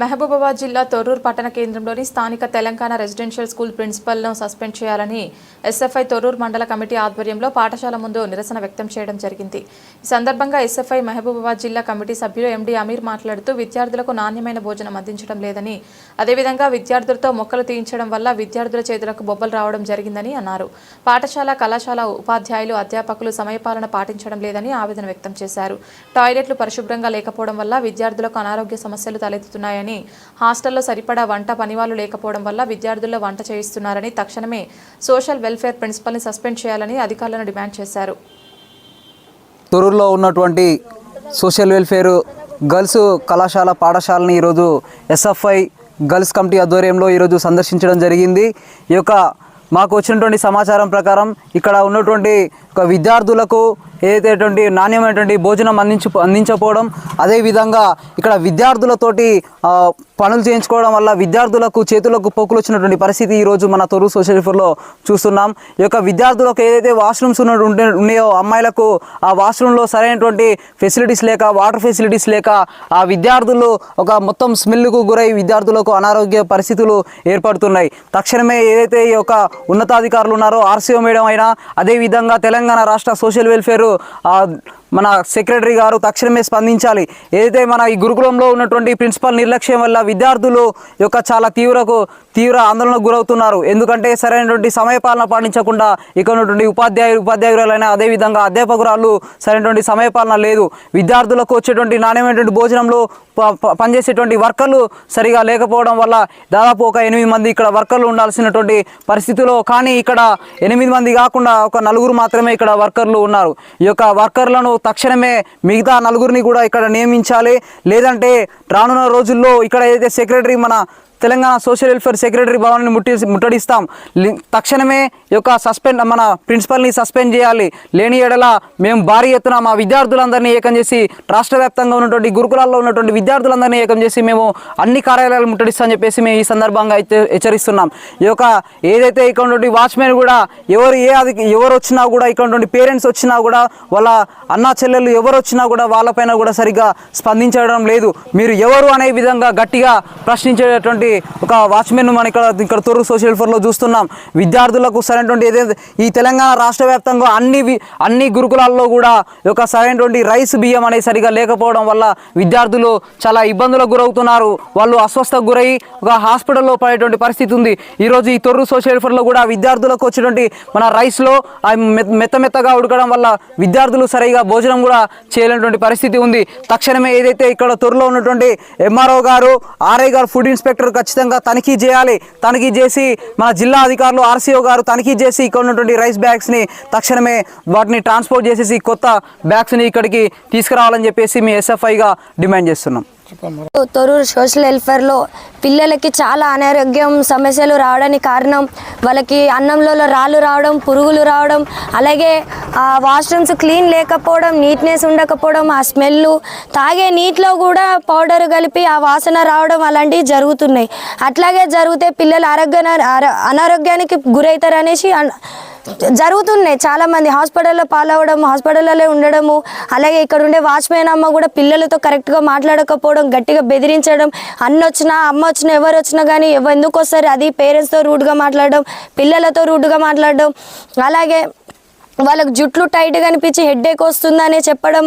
మహబూబాబాద్ జిల్లా తొర్రూరు పట్టణ కేంద్రంలోని స్థానిక తెలంగాణ రెసిడెన్షియల్ స్కూల్ ప్రిన్సిపల్ను సస్పెండ్ చేయాలని ఎస్ఎఫ్ఐ తొర్రూరు మండల కమిటీ ఆధ్వర్యంలో పాఠశాల ముందు నిరసన వ్యక్తం చేయడం జరిగింది. ఈ సందర్భంగా ఎస్ఎఫ్ఐ మహబూబాబాద్ జిల్లా కమిటీ సభ్యులు ఎండి అమీర్ మాట్లాడుతూ విద్యార్థులకు నాణ్యమైన భోజనం అందించడం లేదని అదేవిధంగా విద్యార్థులతో మొక్కలు తీయించడం వల్ల విద్యార్థుల చేతులకు బొబ్బలు రావడం జరిగిందని అన్నారు. పాఠశాల కళాశాల ఉపాధ్యాయులు అధ్యాపకులు సమయపాలన పాటించడం లేదని ఆవేదన వ్యక్తం చేశారు. టాయిలెట్లు పరిశుభ్రంగా లేకపోవడం వల్ల విద్యార్థులకు అనారోగ్య సమస్యలు తలెత్తుతున్నాయని హాస్టల్లో సరిపడా వంట పనివాళ్ళు లేకపోవడం వల్ల విద్యార్థుల్లో వంట చేయిస్తున్నారని తక్షణమే సోషల్ వెల్ఫేర్ ప్రిన్సిపల్ని సస్పెండ్ చేయాలని అధికారులను డిమాండ్ చేశారు. తొరూరులో ఉన్నటువంటి సోషల్ వెల్ఫేర్ గర్ల్స్ కళాశాల పాఠశాలని ఈరోజు ఎస్ఎఫ్ఐ గర్ల్స్ కమిటీ ఆధ్వర్యంలో ఈరోజు సందర్శించడం జరిగింది. ఈ యొక్క మాకు వచ్చినటువంటి సమాచారం ప్రకారం ఇక్కడ ఉన్నటువంటి ఒక విద్యార్థులకు ఏదైతే నాణ్యమైనటువంటి భోజనం అందించ అందించకపోవడం అదేవిధంగా ఇక్కడ విద్యార్థులతోటి పనులు చేయించుకోవడం వల్ల విద్యార్థులకు చేతులకు పోకులు వచ్చినటువంటి పరిస్థితి ఈరోజు మన తొరు సోషల్ వెల్ఫేర్లో చూస్తున్నాం. ఈ యొక్క విద్యార్థులకు ఏదైతే వాష్రూమ్స్ ఉన్నటువంటి ఉన్నాయో అమ్మాయిలకు ఆ వాష్రూమ్లో సరైనటువంటి ఫెసిలిటీస్ లేక వాటర్ ఫెసిలిటీస్ లేక ఆ విద్యార్థులు ఒక మొత్తం స్మెల్కు గురై విద్యార్థులకు అనారోగ్య పరిస్థితులు ఏర్పడుతున్నాయి. తక్షణమే ఏదైతే ఈ యొక్క ఉన్నతాధికారులు ఉన్నారో ఆర్సీఓ మేడం అయినా అదేవిధంగా తెలంగాణ రాష్ట్ర సోషల్ వెల్ఫేర్ మన సెక్రటరీ గారు తక్షణమే స్పందించాలి. ఏదైతే మన ఈ గురుకులంలో ఉన్నటువంటి ప్రిన్సిపల్ నిర్లక్ష్యం వల్ల విద్యార్థులు యొక్క చాలా తీవ్రకు తీవ్ర ఆందోళనకు గురవుతున్నారు. ఎందుకంటే సరైనటువంటి సమయపాలన పాటించకుండా ఇక్కడ ఉన్నటువంటి ఉపాధ్యాయులు ఉపాధ్యాయురాలైన అదేవిధంగా అధ్యాపకురాలు సరైనటువంటి సమయపాలన లేదు. విద్యార్థులకు వచ్చేటువంటి నాణ్యమైనటువంటి భోజనంలో ప- ప- పనిచేసేటువంటి వర్కర్లు సరిగా లేకపోవడం వల్ల దాదాపు ఒక ఎనిమిది మంది ఇక్కడ వర్కర్లు ఉండాల్సినటువంటి పరిస్థితిలో కానీ ఇక్కడ ఎనిమిది మంది కాకుండా ఒక నలుగురు మాత్రమే ఇక్కడ వర్కర్లు ఉన్నారు. ఈ యొక్క వర్కర్లను తక్షణమే మిగతా నలుగురిని కూడా ఇక్కడ నియమించాలి. లేదంటే రానున్న రోజుల్లో ఇక్కడ ఏదైతే సెక్రటరీ మన తెలంగాణ సోషల్ వెల్ఫేర్ సెక్రటరీ భవనాన్ని ముట్టి ముట్టడిస్తాం. తక్షణమే యొక్క సస్పెండ్ మన ప్రిన్సిపల్ని సస్పెండ్ చేయాలి. లేని ఎడల మేము భారీ ఎత్తున మా విద్యార్థులందరినీ ఏకం చేసి రాష్ట్ర వ్యాప్తంగా ఉన్నటువంటి గురుకులాల్లో ఉన్నటువంటి విద్యార్థులందరినీ ఏకం చేసి మేము అన్ని కార్యాలయాలు ముట్టడిస్తామని చెప్పేసి మేము ఈ సందర్భంగా అయితే హెచ్చరిస్తున్నాం. ఈ యొక్క ఏదైతే ఇక్కడ ఉన్నటువంటి వాచ్మెన్ కూడా ఎవరు ఏ అది ఎవరు వచ్చినా కూడా ఇక్కడ ఉన్నటువంటి పేరెంట్స్ వచ్చినా కూడా వాళ్ళ అన్నా చెల్లెలు ఎవరు వచ్చినా కూడా వాళ్ళపైన కూడా సరిగ్గా స్పందించడం లేదు. మీరు ఎవరు అనే విధంగా గట్టిగా ప్రశ్నించేటటువంటి ఒక వాచ్మెన్ మనం ఇక్కడ ఇక్కడ తొర్రు సోషల్ ఫోర్లో చూస్తున్నాం. విద్యార్థులకు సరైనటువంటి ఏదైతే ఈ తెలంగాణ రాష్ట్ర వ్యాప్తంగా అన్ని అన్ని గురుకులాల్లో కూడా ఒక సరైనటువంటి రైస్ బియ్యం అనేది సరిగా లేకపోవడం వల్ల విద్యార్థులు చాలా ఇబ్బందులకు గురవుతున్నారు. వాళ్ళు అస్వస్థకు గురై ఒక హాస్పిటల్లో పడేటువంటి పరిస్థితి ఉంది. ఈరోజు ఈ తొర్రు సోషల్ ఫోర్లో కూడా విద్యార్థులకు వచ్చినటువంటి మన రైస్లో మెత్త మెత్తగా ఉడకడం వల్ల విద్యార్థులు సరిగా భోజనం కూడా చేయలేనటువంటి పరిస్థితి ఉంది. తక్షణమే ఏదైతే ఇక్కడ తొర్రులో ఉన్నటువంటి ఎంఆర్ఓ గారు ఆర్ఐ గారు ఫుడ్ ఇన్స్పెక్టర్ ఖచ్చితంగా తనిఖీ చేయాలి. తనిఖీ చేసి మన జిల్లా అధికారులు ఆర్సీఓ గారు తనిఖీ చేసి ఇక్కడ ఉన్నటువంటి రైస్ బ్యాగ్స్ని తక్షణమే వాటిని ట్రాన్స్పోర్ట్ చేసేసి కొత్త బ్యాగ్స్ని ఇక్కడికి తీసుకురావాలని చెప్పేసి మీ ఎస్ఎఫ్ఐగా డిమాండ్ చేస్తున్నాం. తొరూరు సోషల్ వెల్ఫేర్లో పిల్లలకి చాలా అనారోగ్యం సమస్యలు రావడానికి కారణం వాళ్ళకి అన్నంలో రాళ్ళు రావడం పురుగులు రావడం అలాగే ఆ వాష్రూమ్స్ క్లీన్ లేకపోవడం నీట్నెస్ ఉండకపోవడం ఆ స్మెల్ తాగే నీటిలో కూడా పౌడర్ కలిపి ఆ వాసన రావడం అలాంటివి జరుగుతున్నాయి. అట్లాగే జరిగితే పిల్లలు ఆరోగ్య అనారోగ్యానికి గురవుతారు అనేసి అన్- జరుగుతున్నాయి. చాలా మంది హాస్పిటల్లో పాలవడం హాస్పిటల్లో ఉండడము అలాగే ఇక్కడ ఉండే వాచ్మెన్ అమ్మ కూడా పిల్లలతో కరెక్ట్గా మాట్లాడకపోవడం గట్టిగా బెదిరించడం అన్న వచ్చినా అమ్మ వచ్చినా ఎవరు వచ్చినా కానీ ఎందుకు వస్తారు? అది పేరెంట్స్తో రూడ్గా మాట్లాడడం పిల్లలతో రూడ్గా మాట్లాడడం అలాగే వాళ్ళకు జుట్లు టైట్గా అనిపించి హెడ్ఏక్ వస్తుందని చెప్పడం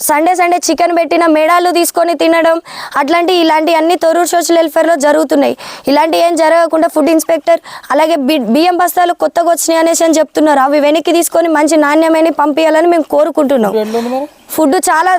సండే సండే చికెన్ పెట్టిన మేడాలు తీసుకొని తినడం అట్లాంటి ఇలాంటి అన్ని తొరూరు సోషల్ వెల్ఫేర్లో జరుగుతున్నాయి. ఇలాంటి ఏం జరగకుండా ఫుడ్ ఇన్స్పెక్టర్ అలాగే బి- బియ్యం బస్తాలు కొత్తగా వచ్చినాయి అనేసి అని చెప్తున్నారు. అవి వెనక్కి తీసుకొని మంచి నాణ్యమైన పంపించాలని మేము కోరుకుంటున్నాం. ఫుడ్ చాలా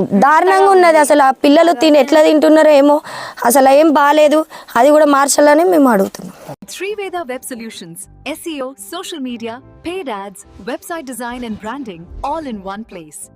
దారుణంగా ఉన్నది అసలు. ఆ పిల్లలు తిని ఎట్లా తింటున్నారో ఏమో అసలు ఏం బాగాలేదు అది కూడా మార్చాలని మేము అడుగుతున్నాం. Veda Web Solutions, SEO, social media, paid ads, website design and branding, all in one place.